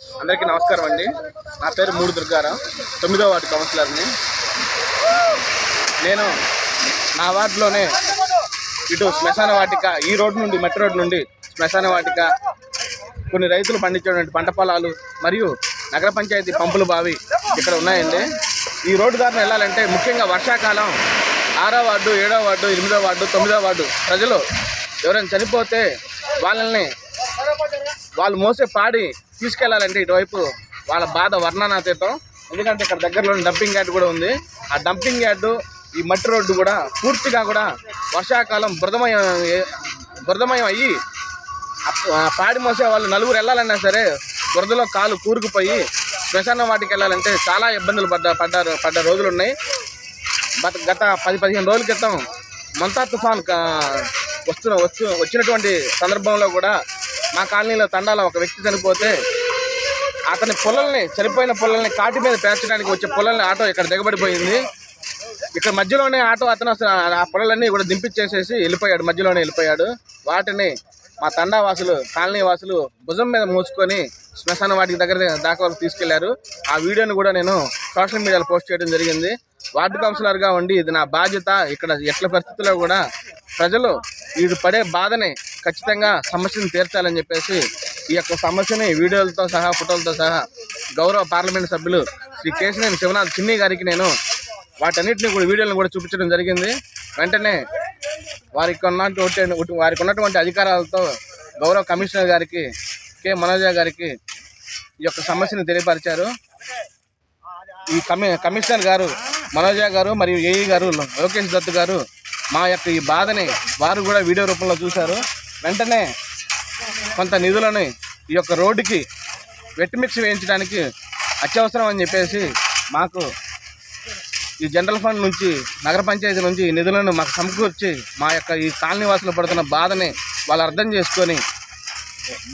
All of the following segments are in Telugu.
అందరికీ నమస్కారం అండి. నా పేరు మూడు దుర్గారావు. తొమ్మిదో వార్డు కౌన్సిలర్ని. నేను నా వార్డులోనే ఇటు శ్మశాన వాటిక ఈ రోడ్డు నుండి మెట్రో రోడ్ నుండి శ్మశాన వాటిక కొన్ని రైతులు పండించేటువంటి పంట పొలాలు మరియు నగర పంచాయతీ పంపుల బావి ఇక్కడ ఉన్నాయండి. ఈ రోడ్డు దారిని వెళ్ళాలంటే ముఖ్యంగా వర్షాకాలం ఆరో వార్డు ఏడో వార్డు ఎనిమిదో వార్డు తొమ్మిదో వార్డు ప్రజలు ఎవరైనా చనిపోతే వాళ్ళని వాళ్ళు మోసే పాడి తీసుకెళ్ళాలంటే ఇటువైపు వాళ్ళ బాధ వర్ణనాతీతం. ఎందుకంటే ఇక్కడ దగ్గరలో డంపింగ్ యార్డ్ కూడా ఉంది. ఆ డంపింగ్ యార్డు ఈ మట్టి రోడ్డు కూడా పూర్తిగా కూడా వర్షాకాలం బృదమయం బృదమయం అయ్యి ఆ పాడి మోసే వాళ్ళు నలుగురు వెళ్ళాలన్నా సరే బురదలో కాలు కూరుకుపోయి శ్మశాన వాటికి వెళ్ళాలంటే చాలా ఇబ్బందులు పడ్డ పడ్డారు పడ్డ రోజులు ఉన్నాయి గత గత పది పదిహేను రోజుల క్రితం మంతా తుఫాన్ వస్తున్న వచ్చు వచ్చినటువంటి సందర్భంలో కూడా మా కాలనీలో తండాల ఒక వ్యక్తి చనిపోతే అతని పొలల్ని చనిపోయిన పొలల్ని కాటి మీద పేర్చడానికి వచ్చే పొలల్ని ఆటో ఇక్కడ దిగబడిపోయింది. ఇక్కడ మధ్యలోనే ఆటో అతను అసలు ఆ పొలలన్నీ కూడా దింపించేసేసి వెళ్ళిపోయాడు మధ్యలోనే వెళ్ళిపోయాడు. వాటిని మా తండా వాసులు కాలనీ వాసులు భుజం మీద మూసుకొని శ్మశాన వాటికి దగ్గర దాకా వరకు తీసుకెళ్ళారు. ఆ వీడియోని కూడా నేను సోషల్ మీడియాలో పోస్ట్ చేయడం జరిగింది. వార్డు కౌన్సిలర్గా ఉండి ఇది నా బాధ్యత. ఇక్కడ ఎట్ల పరిస్థితుల్లో కూడా ప్రజలు వీడు పడే బాధని ఖచ్చితంగా సమస్యను తీర్చాలని చెప్పేసి ఈ యొక్క సమస్యని వీడియోలతో సహా ఫోటోలతో సహా గౌరవ పార్లమెంట్ సభ్యులు శ్రీ కేశినేని శివనాథ్ చిన్ని గారికి నేను వాటన్నిటిని కూడా వీడియోలను కూడా చూపించడం జరిగింది. వెంటనే వారికి ఉన్నటువంటి వారికి ఉన్నటువంటి అధికారాలతో గౌరవ కమిషనర్ గారికి కె. మనోజ గారికి ఈ యొక్క సమస్యను తెలియపరిచారు. ఈ కమి కమిషనర్ గారు మనోజ గారు మరియు ఏఈ గారు లోకేష్ దత్ గారు మా యొక్క ఈ బాధని వారు కూడా వీడియో రూపంలో చూశారు. వెంటనే కొంత నిధులను ఈ యొక్క రోడ్డుకి వెట్ మిక్స్ వేయించడానికి అత్యవసరం అని చెప్పేసి మాకు ఈ జనరల్ ఫండ్ నుంచి నగర పంచాయతీ నుంచి ఈ నిధులను మాకు సమకూర్చి మా యొక్క ఈ కాలనీ వాసులు పడుతున్న బాధని వాళ్ళు అర్థం చేసుకొని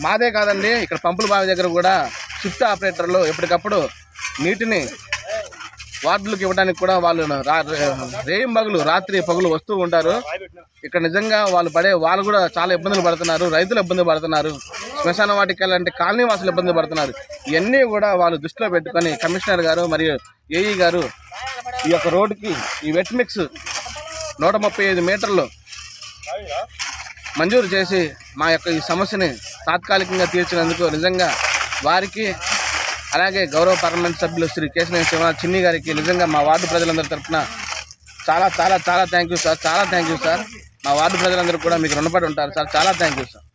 మాదే కాదండి ఇక్కడ పంపుల బావి దగ్గర కూడా షిఫ్ట్ ఆపరేటర్లు ఎప్పటికప్పుడు నీటిని వార్డులకు ఇవ్వడానికి కూడా వాళ్ళు రేయం పగులు రాత్రి పగులు వస్తూ ఉంటారు. ఇక్కడ నిజంగా వాళ్ళు పడే వాళ్ళు కూడా చాలా ఇబ్బందులు పడుతున్నారు రైతులు ఇబ్బంది పడుతున్నారు శ్మశాన వాటికి అలాంటి కాలనీ వాసులు ఇబ్బంది పడుతున్నారు. ఇవన్నీ కూడా వాళ్ళు దృష్టిలో పెట్టుకొని కమిషనర్ గారు మరియు ఏఈ గారు ఈ యొక్క రోడ్డుకి ఈ వెట్ మిక్స్ నూట ముప్పై ఐదు మీటర్లు మంజూరు చేసి మా యొక్క ఈ సమస్యని తాత్కాలికంగా తీర్చినందుకు నిజంగా వారికి అలాగే గౌరవ పార్లమెంట్ సభ్యులు శ్రీ కేశినేని శివనాథ్ చిన్ని గారికి నిజంగా మా వార్డు ప్రజలందరి తరఫున చాలా చాలా చాలా థ్యాంక్ యూ సార్ చాలా థ్యాంక్ యూ సార్ మా వార్డు ప్రజలందరూ కూడా మీకు రుణపడి ఉంటారు సార్ చాలా థ్యాంక్ యూ సార్